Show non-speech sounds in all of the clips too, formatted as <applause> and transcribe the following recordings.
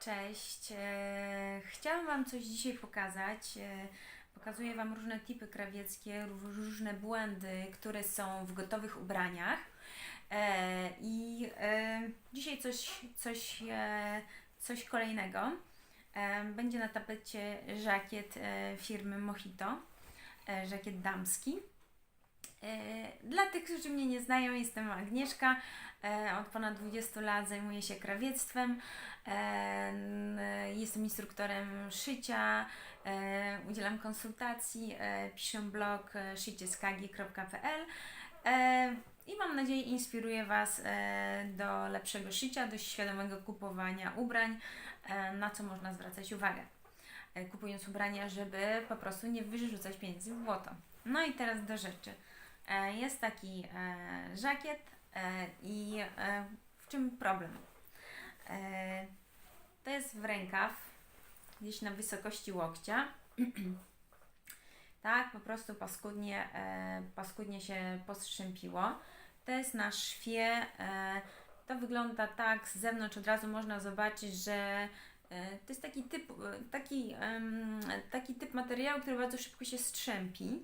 Cześć. E, Chciałam Wam coś dzisiaj pokazać. E, Pokazuję Wam różne typy krawieckie, ró- różne błędy, które są w gotowych ubraniach. E, I dzisiaj coś, coś, coś kolejnego. Będzie na tapecie żakiet firmy Mojito, żakiet damski. Tych, którzy mnie nie znają, jestem Agnieszka. E, Od ponad 20 lat zajmuję się krawiectwem. E, Jestem instruktorem szycia, e, udzielam konsultacji, piszę blog szycieskagi.pl i mam nadzieję inspiruję Was do lepszego szycia, do świadomego kupowania ubrań, na co można zwracać uwagę. Kupując ubrania, żeby po prostu nie wyrzucać pieniędzy w błoto. No i teraz do rzeczy. E, Jest taki e, żakiet e, i w czym problem? To jest w rękaw, gdzieś na wysokości łokcia. <clears throat> tak, po prostu paskudnie, paskudnie się postrzępiło. To jest na szwie. To wygląda tak z zewnątrz, od razu można zobaczyć, że to jest taki typ, taki, taki typ materiału, który bardzo szybko się strzępi.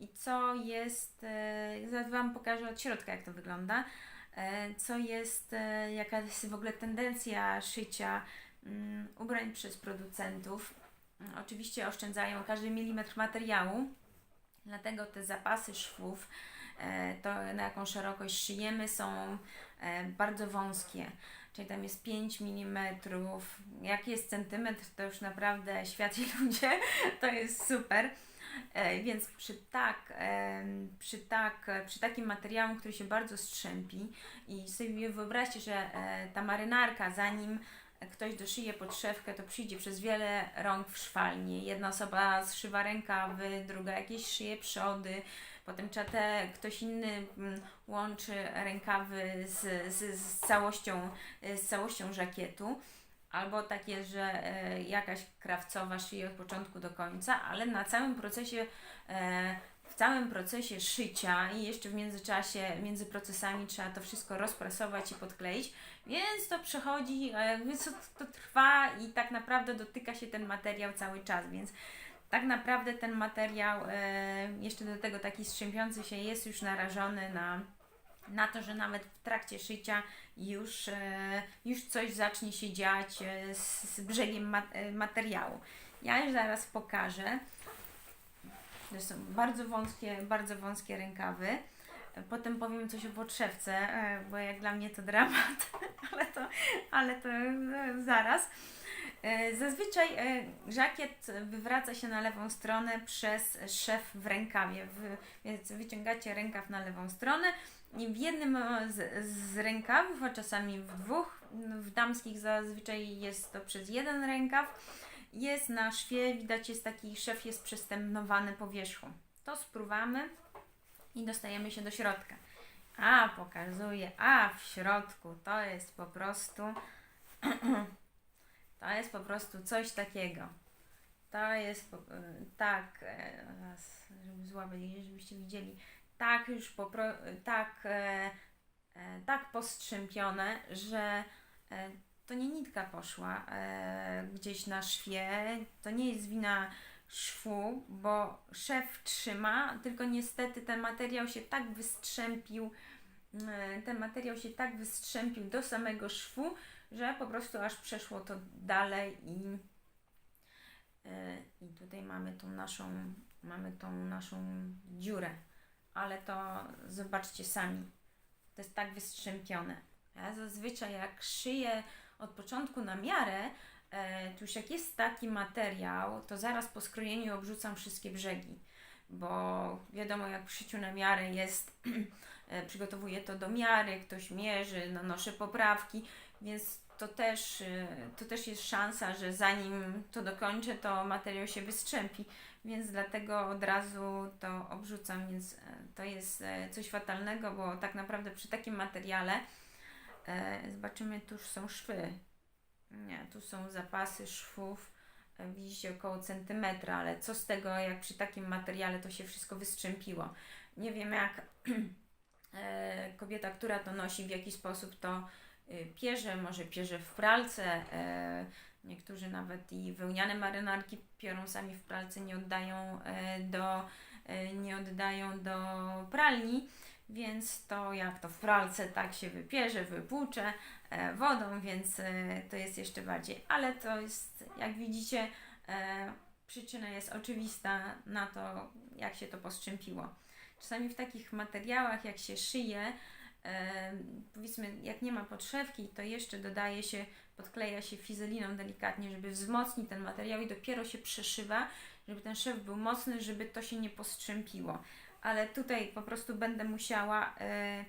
I co jest, e, zaraz Wam pokażę od środka, jak to wygląda e, co jest, e, jaka jest w ogóle tendencja szycia mm, ubrań przez producentów. Mm, Oczywiście oszczędzają każdy milimetr materiału, dlatego te zapasy szwów, to na jaką szerokość szyjemy, są bardzo wąskie. Czyli tam jest 5 mm, jak jest centymetr, to już naprawdę świat i ludzie, <laughs> to jest super. E, Więc przy tak, em, przy tak, przy takim materiału, który się bardzo strzępi i sobie wyobraźcie, że e, ta marynarka, zanim ktoś doszyje podszewkę, to przyjdzie przez wiele rąk w szwalnię. Jedna osoba zszywa rękawy, druga jakieś szyje przody, potem te, ktoś inny mm, łączy rękawy z, z, z, całością, e, z całością żakietu. Albo tak jest, że e, jakaś krawcowa szyje od początku do końca, ale na całym procesie, e, w całym procesie szycia i jeszcze w międzyczasie, między procesami trzeba to wszystko rozprasować i podkleić, więc to przechodzi, więc to, to trwa i tak naprawdę dotyka się ten materiał cały czas, więc tak naprawdę ten materiał, e, jeszcze do tego taki strzępiący się, jest już narażony na, na to, że nawet w trakcie szycia już, e, już coś zacznie się dziać e, z, brzegiem e, materiału. Ja już zaraz pokażę. To są bardzo wąskie, bardzo wąskie rękawy. Potem powiem coś o podszewce, bo jak dla mnie to dramat, <laughs> ale to, ale to zaraz. Zazwyczaj żakiet wywraca się na lewą stronę przez szef w rękawie, więc wyciągacie rękaw na lewą stronę i w jednym e, z, z rękawów, a czasami w dwóch, w damskich zazwyczaj jest to przez jeden rękaw, jest na szwie, widać jest taki szef jest przestępnowany po wierzchu. To spruwamy i dostajemy się do środka. A, pokazuję, a w środku to jest po prostu <clears throat> to jest po prostu coś takiego. To jest e, tak, e, żeby złapać, żebyście widzieli, tak już po, pro- tak, e, e, tak postrzępione, że e, to nie nitka poszła e, gdzieś na szwie, to nie jest wina szwu, bo szef trzyma, tylko niestety ten materiał się tak wystrzępił, e, ten materiał się tak wystrzępił do samego szwu, że po prostu aż przeszło to dalej i, e, i tutaj mamy tą naszą, mamy tą naszą dziurę, ale to zobaczcie sami, to jest tak wystrzępione. Ja zazwyczaj jak szyję od początku na miarę, e, to już jak jest taki materiał, to zaraz po skrojeniu obrzucam wszystkie brzegi, bo wiadomo jak w szyciu na miarę jest, <clears throat> e, przygotowuję to do miary, ktoś mierzy, nanoszę poprawki, więc to też, e, to też jest szansa, że zanim to dokończę, to materiał się wystrzępi, więc dlatego od razu to obrzucam, więc e, to jest e, coś fatalnego, bo tak naprawdę przy takim materiale e, zobaczymy, tu są szwy. Nie, tu są zapasy szwów, widzicie około centymetra, ale co z tego, jak przy takim materiale to się wszystko wystrzępiło. Nie wiem jak <clears throat> kobieta, która to nosi, w jaki sposób to pierze, może pierze w pralce. Niektórzy nawet i wełniane marynarki piorą sami w pralce, nie oddają e, do, e, nie oddają do pralni. Więc to jak to w pralce tak się wypierze, wypłucze wodą, więc e, to jest jeszcze bardziej. Ale to jest, jak widzicie, przyczyna jest oczywista na to, jak się to postrzępiło. Czasami w takich materiałach, jak się szyje, powiedzmy, jak nie ma podszewki, to jeszcze dodaje się, podkleja się fizeliną delikatnie, żeby wzmocnić ten materiał i dopiero się przeszywa, żeby ten szew był mocny, żeby to się nie postrzępiło. Ale tutaj po prostu będę musiała e,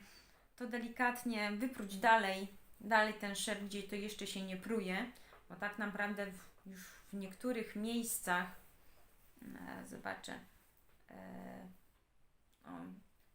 to delikatnie wypróć dalej, dalej ten szew, gdzie to jeszcze się nie pruje, bo tak naprawdę w, już w niektórych miejscach, e, zobaczę, e, o,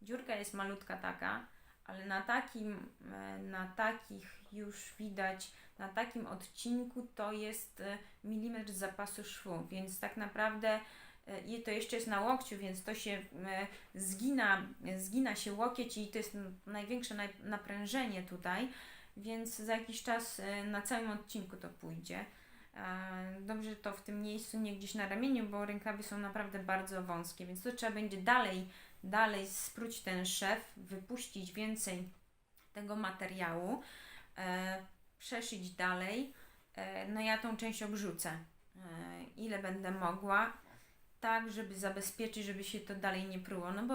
dziurka jest malutka taka, ale na takim, e, na takich już widać, na takim odcinku to jest e, milimetr zapasu szwu, więc tak naprawdę e, i to jeszcze jest na łokciu, więc to się e, zgina, zgina się łokieć i to jest największe naj- naprężenie tutaj, więc za jakiś czas na całym odcinku to pójdzie. Dobrze to w tym miejscu, nie gdzieś na ramieniu, bo rękawy są naprawdę bardzo wąskie, więc to trzeba będzie dalej, dalej spróć ten szef, wypuścić więcej tego materiału, przeszyć dalej. E, no ja tą część obrzucę, e, ile będę mogła, tak, żeby zabezpieczyć, żeby się to dalej nie pruło. No bo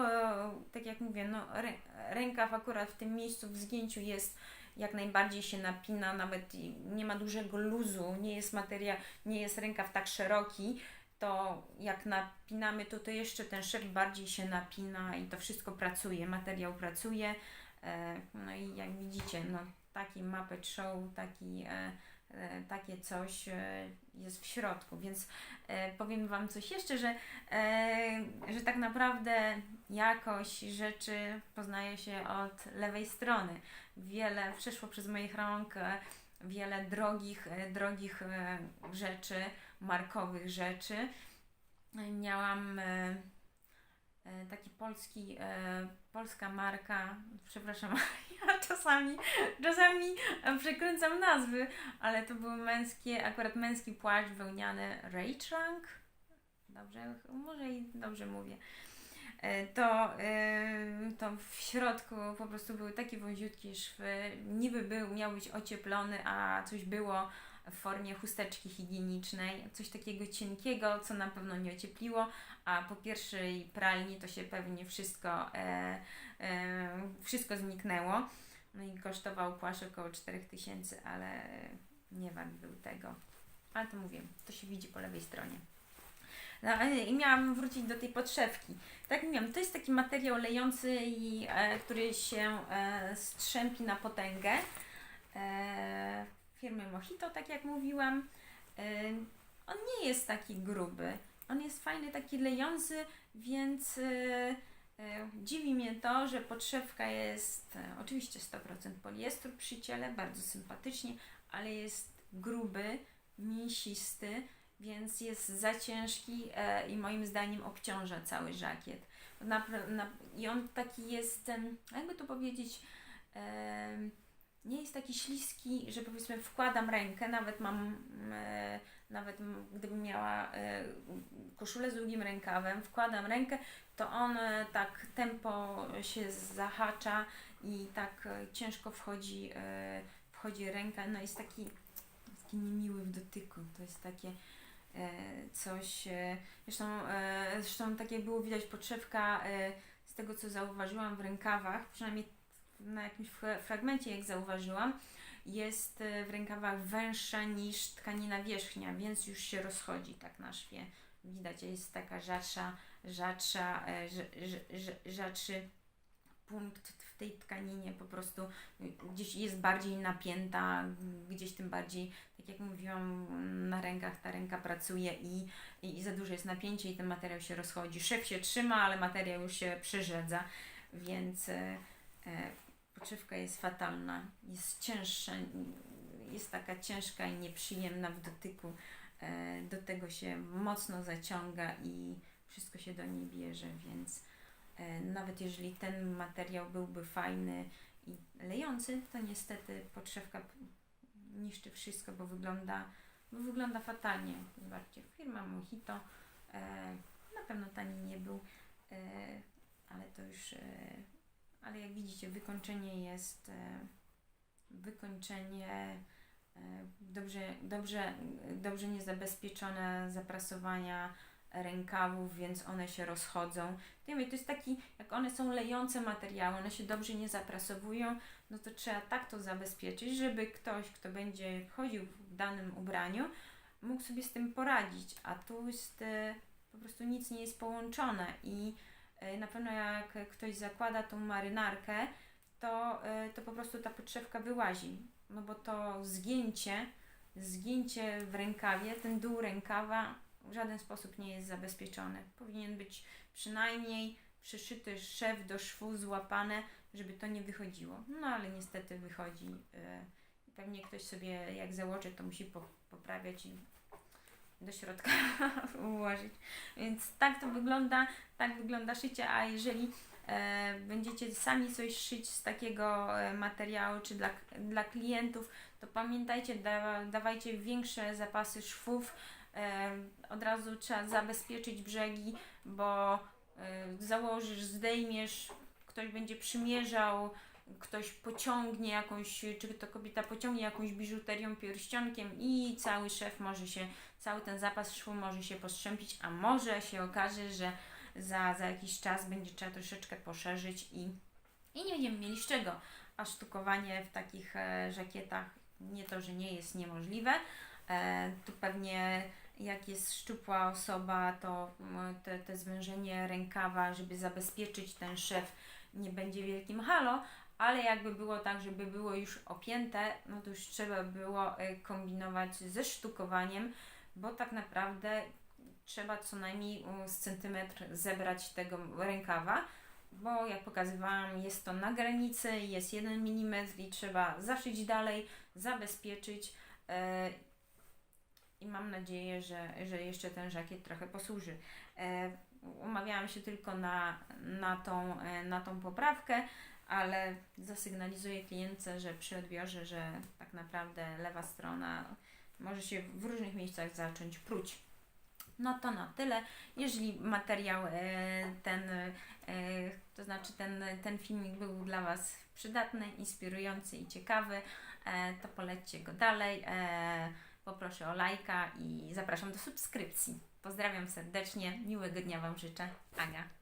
tak jak mówię, no rę- rękaw akurat w tym miejscu w zgięciu jest jak najbardziej się napina, nawet nie ma dużego luzu, nie jest materia, nie jest rękaw tak szeroki, to jak napinamy to, to jeszcze ten szef bardziej się napina i to wszystko pracuje, materiał pracuje. E, no i jak widzicie, no taki Muppet Show, taki, e, e, takie coś e, jest w środku, więc e, powiem Wam coś jeszcze, że, e, że tak naprawdę jakość rzeczy poznaje się od lewej strony. Wiele przeszło przez moich rąk, e, wiele drogich, e, drogich e, rzeczy, markowych rzeczy. Miałam taki polski, e, polska marka, przepraszam, <laughs> ja czasami, czasami e, przekręcam nazwy, ale to były męskie, akurat męski płaszcz wełniany Raytrunk, dobrze, może i dobrze mówię. E, To, e, to w środku po prostu były takie wąziutkie szwy, niby był, miał być ocieplony, a coś było w formie chusteczki higienicznej, coś takiego cienkiego, co na pewno nie ociepliło, a po pierwszej pralni to się pewnie wszystko, e, e, wszystko zniknęło. No i kosztował płaszcz około 4000, ale nie wart był tego. Ale to mówię, to się widzi po lewej stronie. No, e, I miałam wrócić do tej podszewki. Tak mówiłam, to jest taki materiał lejący, i, e, który się e, strzępi na potęgę. E, firmy Mojito, tak jak mówiłam. E, on nie jest taki gruby. On jest fajny, taki lejący, więc e, e, dziwi mnie to, że podszewka jest e, oczywiście 100% poliestru przy ciele, bardzo sympatycznie, ale jest gruby, mięsisty, więc jest za ciężki e, i moim zdaniem obciąża cały żakiet. Na, na, I on taki jest, jakby to powiedzieć, em, nie jest taki śliski, że powiedzmy wkładam rękę, nawet mam, e, nawet gdybym miała e, koszulę z długim rękawem, wkładam rękę, to on e, tak tempo się zahacza i tak e, ciężko wchodzi, wchodzi ręka, no jest taki, taki niemiły w dotyku, to jest takie coś, zresztą, zresztą takie było widać podszewka z tego co zauważyłam w rękawach, przynajmniej na jakimś fra- fragmencie jak zauważyłam, jest e, w rękawach węższa niż tkanina wierzchnia, więc już się rozchodzi tak na szwie. Widać, jest taka rzadsza, rzadsza, e, rz- rz- rz- rzadszy punkt w tej tkaninie po prostu gdzieś jest bardziej napięta, gdzieś tym bardziej, tak jak mówiłam, na rękach ta ręka pracuje i, i, za duże jest napięcie i ten materiał się rozchodzi. Szef się trzyma, ale materiał już się przerzedza, więc e, podszywka jest fatalna, jest cięższa, jest taka ciężka i nieprzyjemna w dotyku. E, do tego się mocno zaciąga i wszystko się do niej bierze, więc e, nawet jeżeli ten materiał byłby fajny i lejący, to niestety podszewka niszczy wszystko, bo wygląda, bo wygląda fatalnie. Zobaczcie, firma Mojito, e, na pewno tani nie był, ale to już, ale jak widzicie, wykończenie jest, e, wykończenie e, dobrze, dobrze, dobrze niezabezpieczone zaprasowania rękawów, więc one się rozchodzą. To jest taki, jak one są lejące materiały, one się dobrze nie zaprasowują, no to trzeba tak to zabezpieczyć, żeby ktoś, kto będzie chodził w danym ubraniu, mógł sobie z tym poradzić, a tu jest e, po prostu nic nie jest połączone i na pewno jak ktoś zakłada tą marynarkę, to, e, to po prostu ta podszewka wyłazi, no bo to zgięcie, zgięcie w rękawie, ten dół rękawa w żaden sposób nie jest zabezpieczony. Powinien być przynajmniej przyszyty szef do szwu, złapane, żeby to nie wychodziło. No ale niestety wychodzi. e, Pewnie ktoś sobie jak założy, to musi po, poprawiać i do środka <laughs> ułożyć. Więc tak to wygląda, tak wygląda szycie, a jeżeli e, będziecie sami coś szyć z takiego e, materiału, czy dla, dla klientów, to pamiętajcie, da, dawajcie większe zapasy szwów, e, od razu trzeba zabezpieczyć brzegi, bo e, założysz, zdejmiesz, ktoś będzie przymierzał, ktoś pociągnie jakąś, czy to kobieta pociągnie jakąś biżuterią, pierścionkiem i cały szef może się, cały ten zapas szwu może się postrzępić, a może się okaże, że za, za jakiś czas będzie trzeba troszeczkę poszerzyć i, i nie będziemy mieli z czego. A sztukowanie w takich e, żakietach nie to, że nie jest niemożliwe. E, tu pewnie jak jest szczupła osoba, to te, te zwężenie rękawa, żeby zabezpieczyć ten szef, nie będzie wielkim halo, ale jakby było tak, żeby było już opięte, no to już trzeba było e, kombinować ze sztukowaniem, bo tak naprawdę trzeba co najmniej z centymetr zebrać tego rękawa, bo jak pokazywałam, jest to na granicy, jest 1 mm i trzeba zaszyć dalej, zabezpieczyć. E, i mam nadzieję, że, że jeszcze ten żakiet trochę posłuży. E, umawiałam się tylko na, na, tą, na tą poprawkę, ale zasygnalizuję klientce, że przy odbiorze, że tak naprawdę lewa strona może się w różnych miejscach zacząć pruć. No to na tyle. Jeżeli materiał e, ten, e, to znaczy ten, ten filmik był dla Was przydatny, inspirujący i ciekawy, e, to polećcie go dalej. Poproszę o lajka i zapraszam do subskrypcji. Pozdrawiam serdecznie, miłego dnia Wam życzę. Aga.